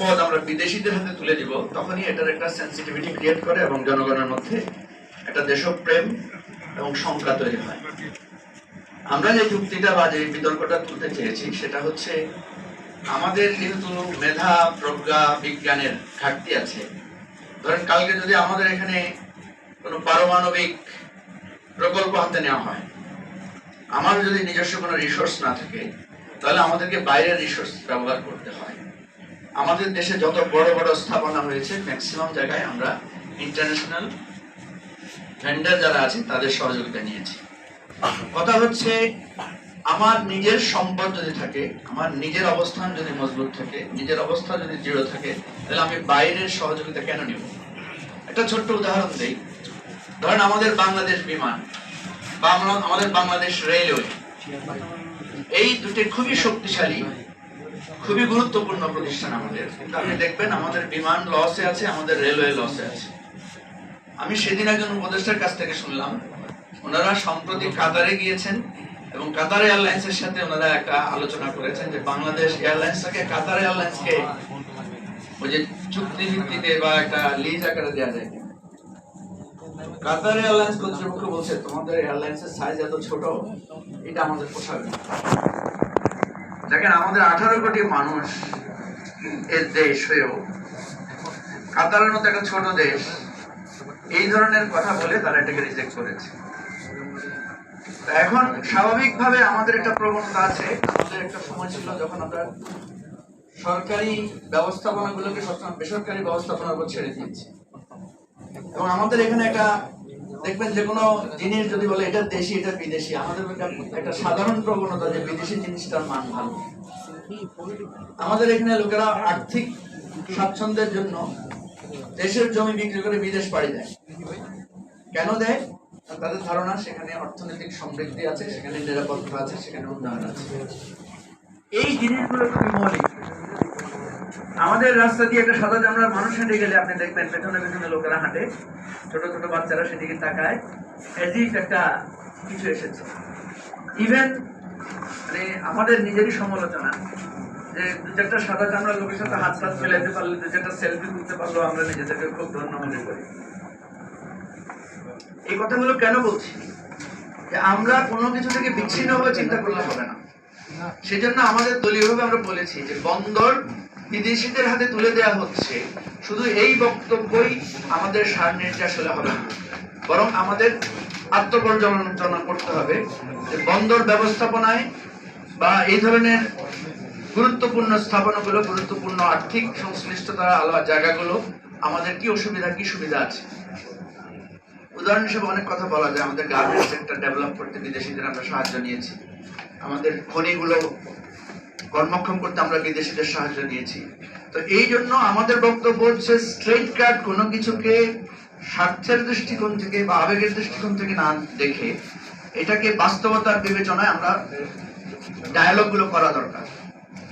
সম্পদ আমরা বিদেশিদের হাতে তুলে দিব, তখনই এটার একটা সেন্সিটিভিটি ক্রিয়েট করে এবং জনগণের মধ্যে একটা দেশপ্রেম এবং শঙ্কা তৈরি হয়। আমরা যে যুক্তিটা বা যে বিতর্কটা তুলতে চেয়েছি, সেটা হচ্ছে আমাদের যেহেতু মেধা, প্রজ্ঞা, বিজ্ঞানের ঘাটতি আছে, ধরেন কালকে যদি আমাদের এখানে কোনো পারমাণবিক প্রকল্প হাতে নেওয়া হয়, আমার যদি নিজস্ব কোনো রিসোর্স না থাকে, তাহলে আমাদেরকে বাইরের রিসোর্স ব্যবহার করতে হয়। আমাদের দেশে যত বড় বড় স্থাপনা হয়েছে ম্যাক্সিমাম জায়গায় আমরা ইন্টারন্যাশনাল ভেন্ডার যারা আছে, তাদের সহযোগিতা নিয়েছি। কথা হচ্ছে, আমার নিজের সম্পদ যদি থাকে, আমার নিজের অবস্থান যদি মজবুত থাকে, নিজের অবস্থা যদি দৃঢ় থাকে, তাহলে আমি বাইরের সহযোগিতা কেন নিব? একটা ছোট্ট উদাহরণ দেই। ধরেন আমাদের বাংলাদেশ বিমান আমাদের বাংলাদেশ রেলওয়ে এই দুটি খুবই শক্তিশালী খুবই গুরুত্বপূর্ণ প্রতিষ্ঠান আমাদের। কিন্তু আপনি দেখবেন আমাদের বিমান লসে আছে, আমাদের রেলওয়ে লসে আছে। আমি সেদিন একজন উপদেষ্টার কাছ থেকে শুনলাম, ওনারা সম্প্রতি কাতারে গিয়েছেন এবং কাতার এয়ারলাইন্সের সাথে ওনারা একটা আলোচনা করেছেন যে বাংলাদেশ এয়ারলাইন্সটাকে কাতার এয়ারলাইন্সকে ওই যে চুক্তি ভিত্তিতে বা একটা লিজ আকারে দেওয়া যায়। কাতার এয়ারলাইন্স কর্তৃপক্ষ বলছে, তোমাদের এয়ারলাইন্সের সাইজ এত ছোট, এটা আমাদের পোষাবে। দেখেন, আমাদের আঠারো কোটি মানুষ এর দেশ হয়েও, কাতারের মতো একটা ছোট দেশ, এই ধরনের কথা বলে তারা এটাকে রিজেক্ট করেছে। এখন স্বাভাবিকভাবে আমাদের একটা প্রবণতা আছে, আমাদের একটা সময় ছিল যখন আমরা সরকারি ব্যবস্থাপনাগুলোকে সবসময় বেসরকারি ব্যবস্থাপনার উপর ছেড়ে দিয়েছি। এবং আমাদের এখানে একটা দেখবেন যে কোনো জিনিস যদি বলে, এটা দেশি, এটা বিদেশি। আমাদের একটা- সাধারণ প্রবণতা যে বিদেশি জিনিসটার মান ভালো। আমাদের এখানে লোকেরা আর্থিক স্বাচ্ছন্দ্যের জন্য দেশের জমি বিক্রি করে বিদেশ পাড়ি দেয়। কেন দেয়? তাদের ধারণা, সেখানে অর্থনৈতিক সমৃদ্ধি আছে, সেখানে নিরাপত্তা আছে, সেখানে উন্নয়ন আছে। এই জিনিসগুলো খুবই মৌলিক আমাদের রাস্তা দিয়ে একটা সাদা চামড়ার মানুষ হেঁটে গেলে আপনি দেখবেন পেছনে পেছনে লোকেরা হাঁটে। ছোট ছোট বাচ্চারা সেদিকে তাকায়। এজিফ একটা কিছু এসেছে। ইভেন মানে আমাদের নিজেরই সমালোচনা যে দু চারটা সাদা চামড়া লোকের সাথে হাত হাত ফেলাইতে পারলে, দু চারটা সেলফি তুলতে পারল, আমরা নিজেদেরকে খুব ধন্য মনে করি। এই কথাগুলো কেন বলছি? যে আমরা কোনো কিছু থেকে বিচ্ছিন্নভাবে চিন্তা করলে হবে না। সেজন্য আমাদের দলীয়ভাবে আমরা বলেছি যে বন্দর বিদেশিদের হাতে তুলে দেওয়া হচ্ছে, শুধু এই বক্তব্যই আমাদের সার নির্যাস হলে হবে বরং আমাদের আত্মপর্যালোচনা করতে হবে যে বন্দর ব্যবস্থাপনায় বা এই ধরনের গুরুত্বপূর্ণ স্থাপনাগুলো, গুরুত্বপূর্ণ আর্থিক সংশ্লিষ্টতা আলাদা জায়গাগুলো, আমাদের কি অসুবিধা, কি সুবিধা আছে? উদাহরণ হিসেবে অনেক কথা বলা যায়। আমাদের গার্মেন্টস সেক্টর ডেভেলপ করতে বিদেশিদের আমরা সাহায্য নিয়েছি। আমাদের খনিগুলো কর্মক্ষম করতে আমরা বিদেশিদের সাহায্য দিয়েছি। তো এই জন্য আমাদের বক্তব্য হচ্ছে স্ট্রেট কাট কোনো কিছুকে স্বার্থের দৃষ্টিকোণ থেকে বা আবেগের দৃষ্টিকোণ থেকে না দেখে এটাকে বাস্তবতার বিবেচনায় আমরা ডায়ালগগুলো করা দরকার।